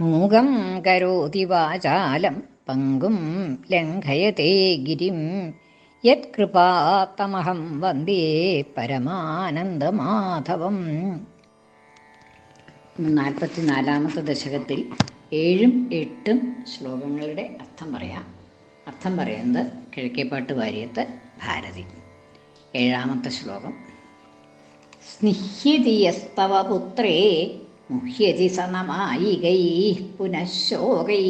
മൂകം കരോതി വാചാലം പങ്കും ലംഘയത്തെ ഗിരിം. യത്കൃപാത്തമഹം വന്ദേ പരമാനന്ദമാധവം. നാൽപ്പത്തിനാലാമത്തെ ദശകത്തിൽ ഏഴും എട്ടും ശ്ലോകങ്ങളുടെ അർത്ഥം പറയാം. അർത്ഥം പറയുന്നത് കിഴക്കേപ്പാട്ട് വാര്യത്ത് ഭാരതി. ഏഴാമത്തെ ശ്ലോകം. സ്നിഹ്യതിയസ്തവ പുത്രേ മുഹ്യതി സനമായികൈ പുനഃശോകൈ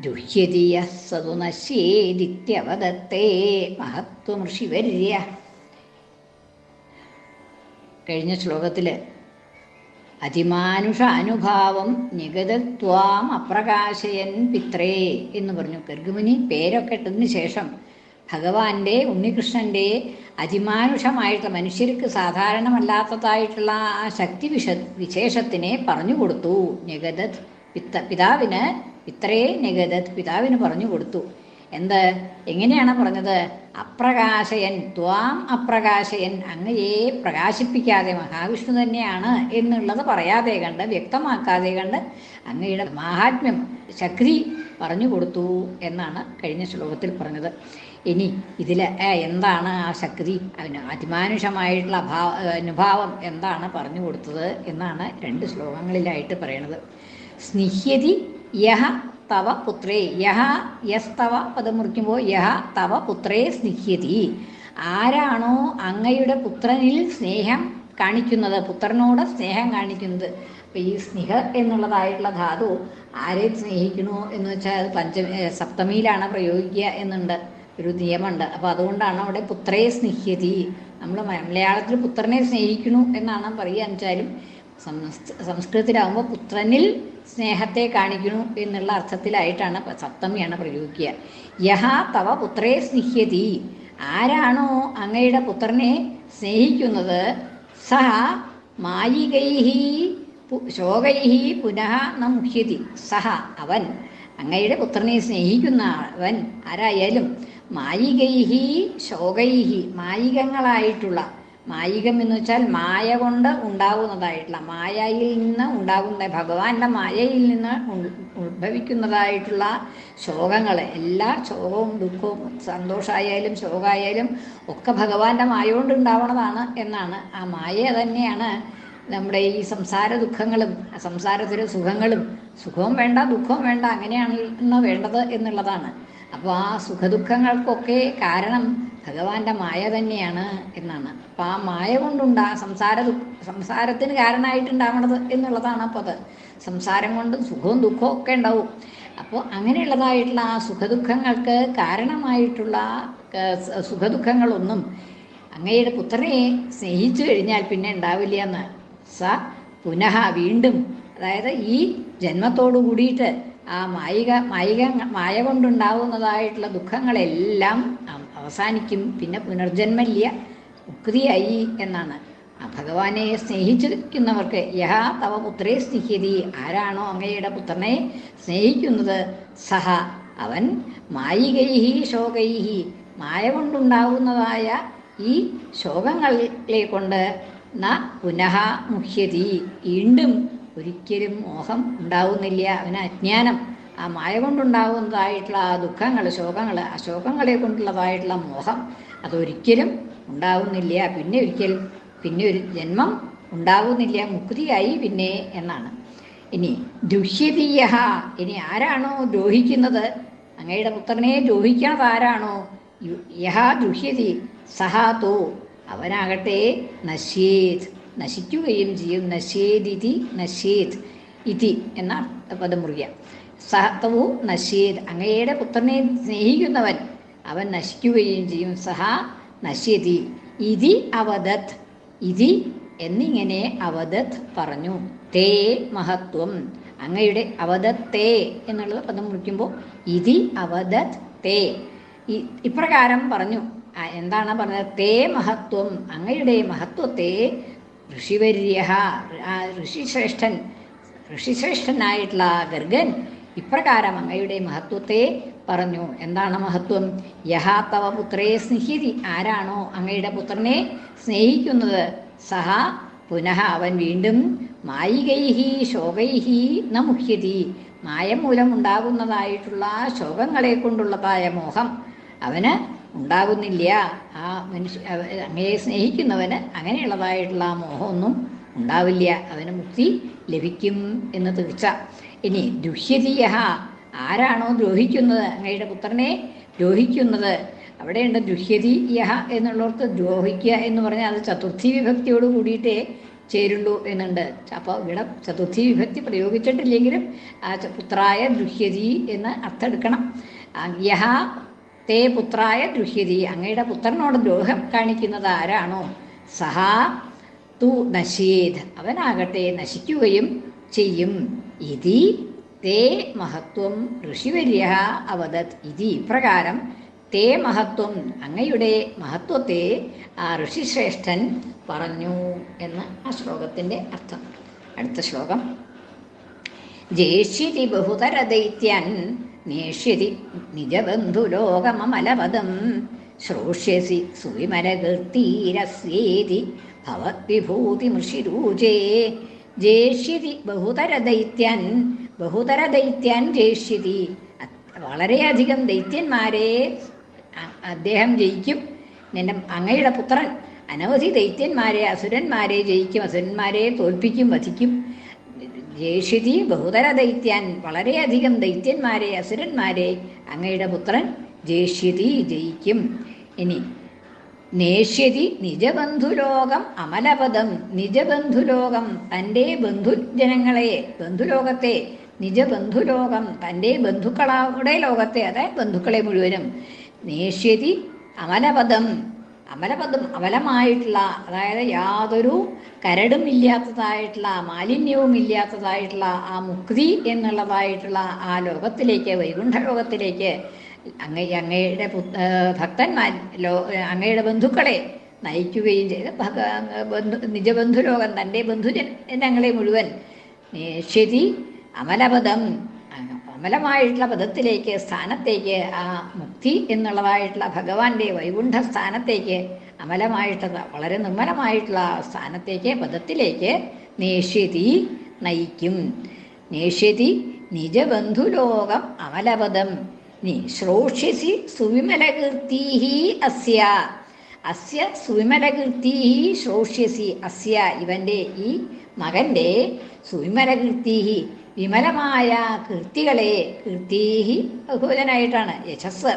ദുഹ്യതി യസ്സതു നശ്യേദിത്യവദത്തെ മഹത്വം ഋഷിവര്യ കഴിഞ്ഞ ശ്ലോകത്തിൽ അതിമാനുഷ അനുഭാവം നിഗതത്വാം അപ്രകാശയൻ പിത്രേ എന്ന് പറഞ്ഞു. ഗർഗുമുനി പേരൊക്കെ ഇട്ടതിന് ശേഷം ഭഗവാന്റെ ഉണ്ണികൃഷ്ണന്റെ അതിമാനുഷമായിട്ടുള്ള മനുഷ്യർക്ക് സാധാരണമല്ലാത്തതായിട്ടുള്ള ആ ശക്തി വിശ വിശേഷത്തിനെ പറഞ്ഞു കൊടുത്തു. നിഗതത് പിത്ത പിതാവിന് പിത്രേ നിഗതത് പിതാവിന് പറഞ്ഞു കൊടുത്തു. എന്ത്? എങ്ങനെയാണ് പറഞ്ഞത്? അപ്രകാശയൻ ത്വാം അപ്രകാശയൻ അങ്ങയെ പ്രകാശിപ്പിക്കാതെ മഹാവിഷ്ണു തന്നെയാണ് എന്നുള്ളത് പറയാതെ കണ്ട് വ്യക്തമാക്കാതെ കണ്ട് അങ്ങയുടെ മാഹാത്മ്യം ശക്തി പറഞ്ഞു കൊടുത്തു എന്നാണ് കഴിഞ്ഞ ശ്ലോകത്തിൽ പറഞ്ഞത്. ഇനി ഇതിൽ എന്താണ് ആ ശക്തി? അതിന് അതിമാനുഷമായിട്ടുള്ള അഭാവ അനുഭാവം എന്താണ് പറഞ്ഞു കൊടുത്തത് എന്നാണ് രണ്ട് ശ്ലോകങ്ങളിലായിട്ട് പറയണത്. സ്നിഹ്യതി യഹ തവ പുത്രേ. യഹ യസ് തവ പദം മുറിക്കുമ്പോൾ യഹ തവ പുത്രേ സ്നിഹ്യതി. ആരാണോ അങ്ങയുടെ പുത്രനിൽ സ്നേഹം കാണിക്കുന്നത് പുത്രനോട് സ്നേഹം കാണിക്കുന്നത്. അപ്പം ഈ സ്നേഹ എന്നുള്ളതായിട്ടുള്ള ധാതു ആരെ സ്നേഹിക്കണോ എന്ന് വെച്ചാൽ അത് പഞ്ച സപ്തമിയിലാണ് പ്രയോഗിക്കുക എന്നുണ്ട്. ഒരു നിയമമുണ്ട്. അപ്പോൾ അതുകൊണ്ടാണ് അവിടെ പുത്രേ സ്നേഹ്യതി. നമ്മൾ മലയാളത്തിൽ പുത്രനെ സ്നേഹിക്കണു എന്നാണ് പറയുക. വെച്ചാലും സംസ്കൃതത്തിലാവുമ്പോൾ പുത്രനിൽ സ്നേഹത്തെ കാണിക്കുന്നു എന്നുള്ള അർത്ഥത്തിലായിട്ടാണ് സപ്തമിയാണ് പ്രയോഗിക്കുക. യഹ തവ പുത്രേ സ്നിഹ്യതി. ആരാണോ അങ്ങയുടെ പുത്രനെ സ്നേഹിക്കുന്നത്? സഹ മായികൈഹി ശോകൈഹി പുനഃ ന മുഹ്യതി സഹ അവൻ. അങ്ങയുടെ പുത്രനെ സ്നേഹിക്കുന്ന അവൻ ആരായാലും മായികൈഹി ശോകൈഹി മായികങ്ങളായിട്ടുള്ള മായികം എന്ന് വെച്ചാൽ മായ കൊണ്ട് ഉണ്ടാകുന്നതായിട്ടുള്ള മായയിൽ നിന്ന് ഉണ്ടാകുന്ന ഭഗവാന്റെ മായയിൽ നിന്ന് ഉത്ഭവിക്കുന്നതായിട്ടുള്ള ശോകങ്ങൾ എല്ലാ ശോകവും ദുഃഖവും സന്തോഷമായാലും ശോകമായാലും ഒക്കെ ഭഗവാന്റെ മായ കൊണ്ട് ഉണ്ടാവണതാണ് എന്നാണ്. ആ മായ തന്നെയാണ് നമ്മുടെ ഈ സംസാര ദുഃഖങ്ങളും സംസാരത്തിലെ സുഖങ്ങളും സുഖവും വേണ്ട ദുഃഖവും വേണ്ട അങ്ങനെയാണ് വേണ്ടത് എന്നുള്ളതാണ്. അപ്പോൾ ആ സുഖദുഃഖങ്ങൾക്കൊക്കെ കാരണം ഭഗവാന്റെ മായ തന്നെയാണ് എന്നാണ്. അപ്പൊ ആ മായ കൊണ്ടുണ്ടാ സംസാര സംസാരത്തിന് കാരണമായിട്ടുണ്ടാവണത് എന്നുള്ളതാണ് അപ്പോൾ അത്. സംസാരം കൊണ്ട് സുഖവും ദുഃഖവും ഒക്കെ ഉണ്ടാവും. അപ്പോൾ അങ്ങനെയുള്ളതായിട്ടുള്ള ആ സുഖദുഃഖങ്ങൾക്ക് കാരണമായിട്ടുള്ള സുഖദുഃഖങ്ങളൊന്നും അങ്ങയുടെ പുത്രനെ സ്നേഹിച്ചു കഴിഞ്ഞാൽ പിന്നെ ഉണ്ടാവില്ല എന്ന്. സ പുനഃ വീണ്ടും അതായത് ഈ ജന്മത്തോടു കൂടിയിട്ട് ആ മായിക മായിക മായ കൊണ്ടുണ്ടാവുന്നതായിട്ടുള്ള ദുഃഖങ്ങളെല്ലാം അവസാനിക്കും. പിന്നെ പുനർജന്മല്യ മുക്തിയായി എന്നാണ്. ആ ഭഗവാനെ സ്നേഹിച്ചിരിക്കുന്നവർക്ക് യഹ തവ പുത്രേ സ്നേഹിതി ആരാണോ അങ്ങയുടെ പുത്രനെ സ്നേഹിക്കുന്നത്? സഹ. അവൻ മായികൈഹി ശോകൈഹി. മായ കൊണ്ടുണ്ടാവുന്നതായ ഈ ശോകങ്ങളെ കൊണ്ട് ന പുനഃ മുഹ്യതി. വീണ്ടും ഒരിക്കലും മോഹം ഉണ്ടാവുന്നില്ല. അവന് അജ്ഞാനം. ആ മായ കൊണ്ടുണ്ടാകുന്നതായിട്ടുള്ള ആ ദുഃഖങ്ങൾ ശോകങ്ങൾ ആ ശോകങ്ങളെ കൊണ്ടുള്ളതായിട്ടുള്ള മോഹം അതൊരിക്കലും ഉണ്ടാകുന്നില്ല പിന്നെ ഒരിക്കൽ പിന്നെ ഒരു ജന്മം ഉണ്ടാകുന്നില്ല മുക്തിയായി പിന്നെ എന്നാണ്. ഇനി ദുഷ്യതീയ ഇനി ആരാണോ ദ്രോഹിക്കുന്നത്? അങ്ങയുടെ പുത്രനെ ദ്രോഹിക്കണത് ആരാണോ? യഹ ദുഷ്യതി സഹാതോ അവനാകട്ടെ നശ്യേത്. നശിക്കുകയും ചെയ്യും. നശേദിതി നശ്യേത് ഇതി എന്ന പദം സഹത്വവും നശ്യേത്. അങ്ങയുടെ പുത്രനെ സ്നേഹിക്കുന്നവൻ അവൻ നശിക്കുകയും ചെയ്യും. സഹ നശ്യതി. ഇതി അവദത്. ഇതി എന്നിങ്ങനെ അവദത് പറഞ്ഞു. തേ മഹത്വം. അങ്ങയുടെ അവദത്തേ എന്നുള്ളത് പദം മുറിക്കുമ്പോൾ ഇതി അവദത് തേ. ഇപ്രകാരം പറഞ്ഞു. എന്താണ് പറഞ്ഞത്? തേ മഹത്വം. അങ്ങയുടെ മഹത്വത്തെ ഋഷിവര്യ ഋഷിശ്രേഷ്ഠൻ ഋഷിശ്രേഷ്ഠനായിട്ടുള്ള ഗർഗൻ ഇപ്രകാരം അങ്ങയുടെ മഹത്വത്തെ പറഞ്ഞു. എന്താണ് മഹത്വം? യഹാ തവ പുത്രേ സ്നേഹിതി. ആരാണോ അങ്ങയുടെ പുത്രനെ സ്നേഹിക്കുന്നത്? സഹ പുനഃ അവൻ വീണ്ടും മായികൈഹി ശോകൈഹി ന മുഹ്യതി. മായം മൂലം ഉണ്ടാകുന്നതായിട്ടുള്ള ശോകങ്ങളെ കൊണ്ടുള്ളതായ മോഹം അവന് ഉണ്ടാകുന്നില്ല. ആ മനുഷ്യ അങ്ങയെ സ്നേഹിക്കുന്നവന് അങ്ങനെയുള്ളതായിട്ടുള്ള ആ മോഹമൊന്നും ഉണ്ടാവില്ല. അവന് മുക്തി ലഭിക്കും എന്ന് തീർച്ച. ഇനി ദുഷ്യതിയ ആരാണോ ദ്രോഹിക്കുന്നത്? അങ്ങയുടെ പുത്രനെ ദ്രോഹിക്കുന്നത്. അവിടെയുണ്ട് ദുഹ്യതീയ എന്നുള്ളവർക്ക് ദ്രോഹിക്കുക എന്ന് പറഞ്ഞാൽ അത് ചതുർത്ഥി വിഭക്തിയോട് കൂടിയിട്ടേ ചേരുള്ളൂ എന്നുണ്ട്. അപ്പോൾ ഇവിടെ ചതുർത്ഥി വിഭക്തി പ്രയോഗിച്ചിട്ടില്ലെങ്കിലും ആ പുത്രായ ദുഷ്യതി എന്ന് അർത്ഥം എടുക്കണം യഹ തേ പുത്രായ ദുഷ്യതി അങ്ങയുടെ പുത്രനോട് ദ്രോഹം കാണിക്കുന്നത് ആരാണോ? സഹാ തു നശേത് അവനാകട്ടെ നശിക്കുകയും ചെയ്യും. ഇതി തേ മഹത്വം ഋഷിവര്യ അവതത് ഇതി ഇപ്രകാരം തേ മഹത്വം അങ്ങയുടെ മഹത്വത്തെ ആ ഋഷിശ്രേഷ്ഠൻ പറഞ്ഞു എന്ന് ആ ശ്ലോകത്തിന്റെ അർത്ഥം. അടുത്ത ശ്ലോകം. ജേഷ്യതി ബഹുതര ദൈത്യൻ നേഷ്യതി നിജബന്ധുലോകമമലപദം ശ്രോഷ്യസി സുവിമലകീർത്തീരസ്യേതി ഭവദ്വിഭൂതിമൃഷിരൂചേ ജേഷ്യതി ബഹുതര ദൈത്യൻ ബഹുതര ദൈത്യൻ ജേഷ്യതി വളരെയധികം ദൈത്യന്മാരെ അദ്ദേഹം ജയിക്കും. നിന്റെ അങ്ങയുടെ പുത്രൻ അനവധി ദൈത്യന്മാരെ അസുരന്മാരെ ജയിക്കും. അസുരന്മാരെ തോൽപ്പിക്കും വധിക്കും. ജേഷ്യതി ബഹുതര ദൈത്യൻ വളരെയധികം ദൈത്യന്മാരെ അസുരന്മാരെ അങ്ങയുടെ പുത്രൻ ജേഷ്യതി ജയിക്കും. ഇനി നേഷ്യതി നിജബന്ധുലോകം അമലപദം. നിജബന്ധുലോകം തന്റെ ബന്ധുജനങ്ങളെ ബന്ധുലോകത്തെ നിജബന്ധുലോകം തന്റെ ബന്ധുക്കളുടെ ലോകത്തെ അതായത് ബന്ധുക്കളെ മുഴുവനും. നേഷ്യതി അമലപദം. അമലപദം അമലമായിട്ടുള്ള അതായത് യാതൊരു കരടും ഇല്ലാത്തതായിട്ടുള്ള മാലിന്യവും ഇല്ലാത്തതായിട്ടുള്ള ആ മുക്തി എന്നുള്ളതായിട്ടുള്ള ആ ലോകത്തിലേക്ക് വൈകുണ്ഠ ലോകത്തിലേക്ക് അങ്ങ അങ്ങയുടെ ഭക്തന്മാർ ലോ അങ്ങയുടെ ബന്ധുക്കളെ നയിക്കുകയും ചെയ്ത് ബന്ധു നിജബന്ധുലോകം തന്റെ ബന്ധുജനങ്ങളെ മുഴുവൻ നേഷ്യതി അമലപദം അമലമായിട്ടുള്ള പദത്തിലേക്ക് സ്ഥാനത്തേക്ക് ആ മുക്തി എന്നുള്ളതായിട്ടുള്ള ഭഗവാന്റെ വൈകുണ്ഠ സ്ഥാനത്തേക്ക് അമലമായിട്ടുള്ള വളരെ നിർമ്മലമായിട്ടുള്ള സ്ഥാനത്തേക്ക് പദത്തിലേക്ക് നേഷ്യതി നയിക്കും. നേഷ്യതി നിജബന്ധുലോകം അമലപദം. നീ ശ്രോഷ്യസി സുവിമലകീർത്തീഹി അസ്യ. അസ്യ സുവിമലകീർത്തീഹി ശ്രോഷ്യസി അസ്യ. ഇവന്റെ ഈ മകന്റെ സുവിമലകീർത്തീഹി വിമലമായ കീർത്തികളെ കീർത്തീഹി ബഹുവചനായിട്ടാണ് യശസ്.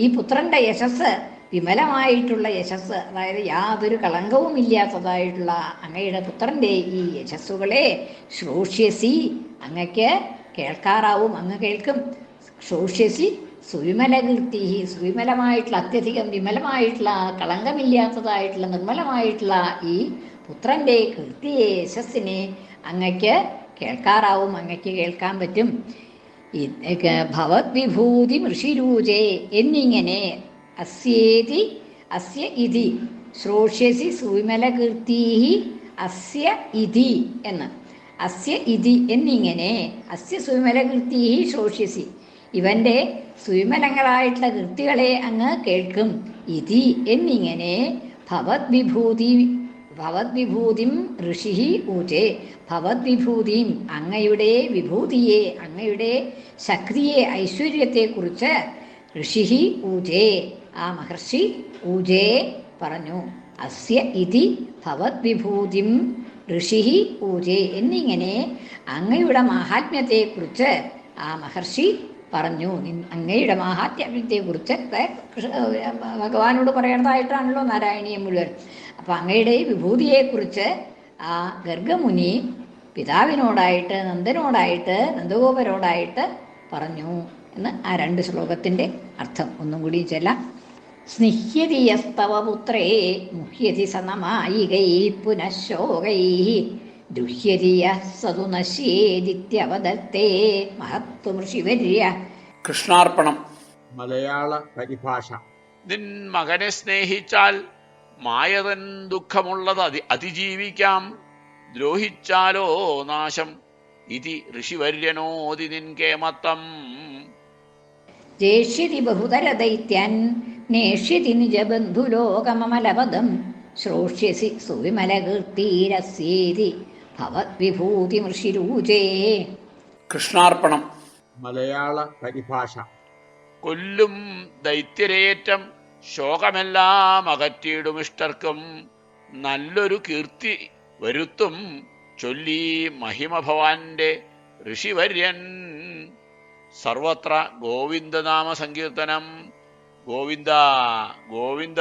ഈ പുത്രന്റെ യശസ് വിമലമായിട്ടുള്ള യശസ് അതായത് യാതൊരു കളങ്കവും ഇല്ലാത്തതായിട്ടുള്ള അങ്ങയുടെ പുത്രന്റെ ഈ യശസ്സുകളെ ശ്രോഷ്യസി അങ്ങക്ക് കേൾക്കാറാവും അങ്ങ് കേൾക്കും. ശ്രോഷ്യസി സുവിമലകീർത്തി സുവിമലമായിട്ടുള്ള അത്യധികം വിമലമായിട്ടുള്ള കളങ്കമില്ലാത്തതായിട്ടുള്ള നിർമ്മലമായിട്ടുള്ള ഈ പുത്രന്റെ കീർത്തിയെ യശസ്സിനെ അങ്ങക്ക് കേൾക്കാറാവും അങ്ങക്ക് കേൾക്കാൻ പറ്റും. ഭവത് വിഭൂതി എന്നിങ്ങനെ അസ്യേതി അസ്യ ഇതി ശ്രോഷ്യസി സുവിമലകീർത്തീഹി അസ്യ ഇതി എന്ന്. അസ്യ ഇതി എന്നിങ്ങനെ അസ്യ സുവിമലകീർത്തീഹി ശ്രോഷ്യസി. ഇവന്റെ സുവിമലങ്ങളായിട്ടുള്ള കീർത്തികളെ അങ്ങ് കേൾക്കും. ഇതി എന്നിങ്ങനെ ഭവത് വിഭൂതി ഭവത് ഋഷിഹി ഋഷി ഊചേ. ഭവത് വിഭൂതിയും അങ്ങയുടെ വിഭൂതിയെ അങ്ങയുടെ ശക്തിയെ ഐശ്വര്യത്തെക്കുറിച്ച് ഋഷി ഊജേ ആ മഹർഷി ഊജേ പറഞ്ഞു അസ്യ ഇതി ഭവദ്വിഭൂതിം ഋഷിഹി ഋഷി ഊജേ എന്നിങ്ങനെ അങ്ങയുടെ മാഹാത്മ്യത്തെക്കുറിച്ച് ആ മഹർഷി പറഞ്ഞു അങ്ങയുടെ മാഹാത്മ്യത്തെക്കുറിച്ച് ഭഗവാനോട് പറയേണ്ടതായിട്ടാണല്ലോ നാരായണീയം മുഴുവൻ അപ്പം അങ്ങയുടെ വിഭൂതിയെക്കുറിച്ച് ആ ഗർഗമുനി പിതാവിനോടായിട്ട് നന്ദനോടായിട്ട് നന്ദഗോപരോടായിട്ട് പറഞ്ഞു. എന്ന് ആ രണ്ട് ശ്ലോകത്തിന്റെ അർത്ഥം. ഒന്നും കൂടി ചെല്ലാം. സ്നിഹ്യതിയസ്തവപുത്രേ യസ്തവ പുത്രേ മുഹ്യതി സനമായികൈ പുനഃശോകൈ സതു നശ്യേദിത്യവദത്തേ കൃഷ്ണാർപ്പണം. മലയാള പരിഭാഷ. നിൻ മകനെ സ്നേഹിച്ചാൽ മായതൻ ദുഃഖമുള്ളത് അതി അതിജീവിക്കാം. ദ്രോഹിച്ചാലോ നാശം. ഇതി ഋഷിവര്യനോതി നിൻ കേമത്തം. ജേഷ്യതി ബഹുതര ദൈത്യൻ നേഷ്യതി നിജബന്ധുലോകമമലപദം. ശ്രോഷ്യസി സുവിമലകീർത്തീരസ്യേതി ഭവദ്വിഭൂതിമൃഷിരൂചേ കൃഷ്ണാർപ്പണം. മലയാള പരിഭാഷ. കൊല്ലും ദൈത്യരേറ്റം ശോകമെല്ലാം അകറ്റിയിടുമിഷ്ടർക്കും നല്ലൊരു കീർത്തി വരുത്തും ചൊല്ലി മഹിമ ഭവാന്റെ ഋഷിവര്യൻ. സർവത്ര ഗോവിന്ദനാമ സങ്കീർത്തനം ഗോവിന്ദ ഗോവിന്ദ.